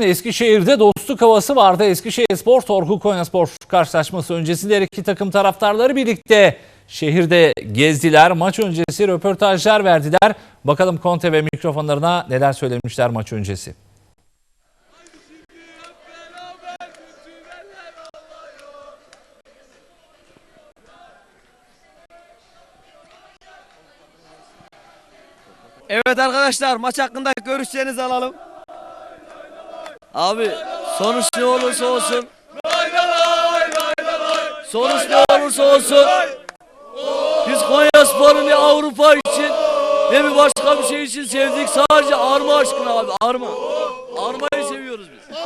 Eskişehir'de dostluk havası vardı. Eskişehir Spor, Torku Konya Spor karşılaşması öncesinde her iki takım taraftarları birlikte şehirde gezdiler. Maç öncesi röportajlar verdiler. Bakalım Conte ve mikrofonlarına neler söylemişler maç öncesi. Evet arkadaşlar maç hakkında görüşlerinizi alalım. Abi sonuç ne olursa olsun. Sonuç ne olursa olsun. Biz Konya Spor'u ne Avrupa için ne bir başka bir şey için sevdik. Sadece arma aşkına abi arma. Armayı seviyoruz biz.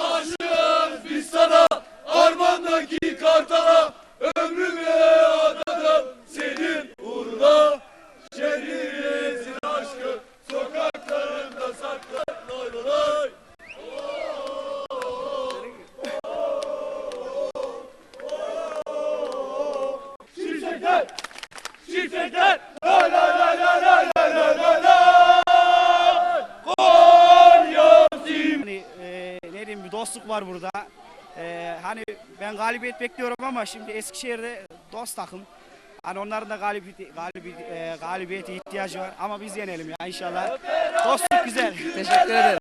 Çiçekler, lay lay lay lay lay lay lay lay lay. Konya Hani e, ne diyeyim bir dostluk var burada. E, hani ben galibiyet bekliyorum ama şimdi Eskişehir'de dost takım. Hani onların da galibiyeti, galibi, e, galibiyete ihtiyacı var ama biz yenelim ya inşallah. Dostluk güzel. Teşekkür ederim.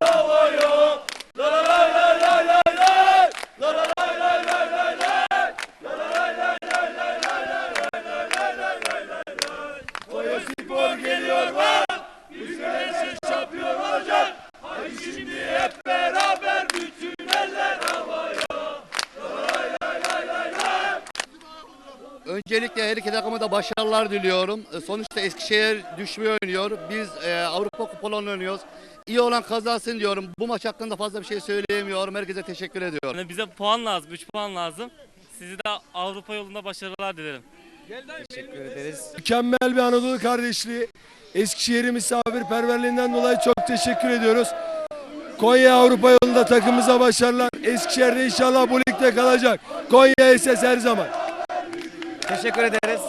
Öncelikle her iki takıma da başarılar diliyorum. E, Sonuçta Eskişehir düşmeye oynuyor. Biz e, Avrupa Kupalarını oynuyoruz. İyi olan kazansın diyorum. Bu maç hakkında fazla bir şey söyleyemiyorum. Herkese teşekkür ediyorum. Yani bize puan lazım, 3 puan lazım. Sizi de Avrupa yolunda başarılar dilerim. Mükemmel bir Anadolu kardeşliği. Eskişehir'in misafirperverliğinden dolayı çok teşekkür ediyoruz. Konya Avrupa yolunda takımımıza başarılar. Eskişehir'de inşallah bu ligde kalacak. Konya SS her zaman. Teşekkür ederiz.